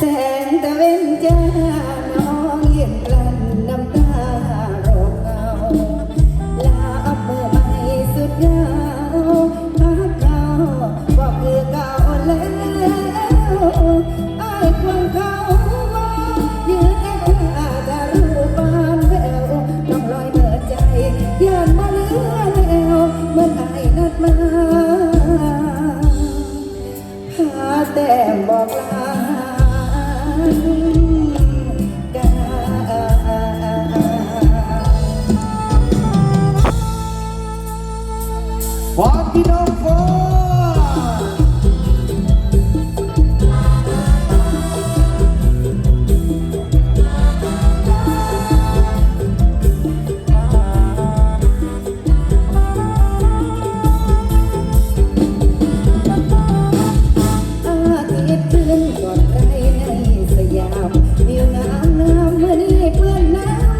แสงตะเวนจ้าน้องเยี่ยมกลั้นน้ำตารอเงาลาเมื่อไม่สุดเงาพักเก่าบอกคือเก่าแล้วไอ้ควงเขามายืนแต่ท่าจะรู้บานแววต้องลอยเบิดใจย้อนมาเหลือแล้วเมื่อไอ้นัดมาพาแต่บอกลา กันฟ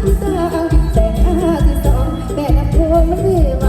น้ำตาแต่อาที่สองแต่น้ำโพมันไม่มา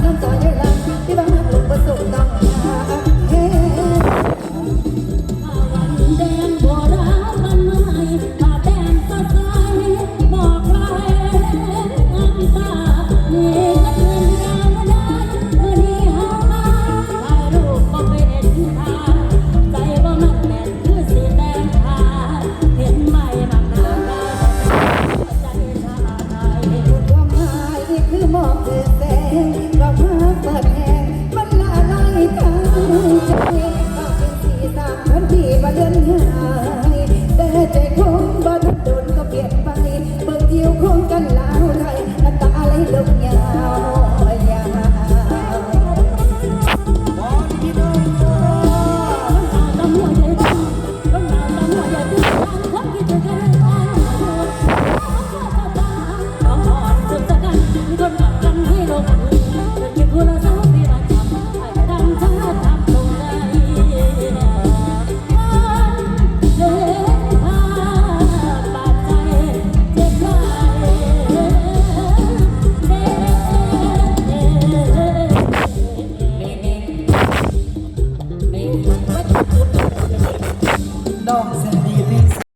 นมาทาน้ำตาเยลังที่บางหักหลงประสบต้องหาเฮ้าวันแดงบ่รักมันไม่ถ้าแดงสดใสบอกใครน้นตานี่เงินรางวัลเมื่อนี้เฮามาถ่ายรูปบ่เป็นทาง เดินหายแต่ใจคงบ่ทันโดนก็เปลี่ยนไปเบิ่งเดียวคงกันลาวไทยน้ำตาไหลลงยาวยาวฟอนพี่น้องฟอนตำหัวใจตั้ Oh.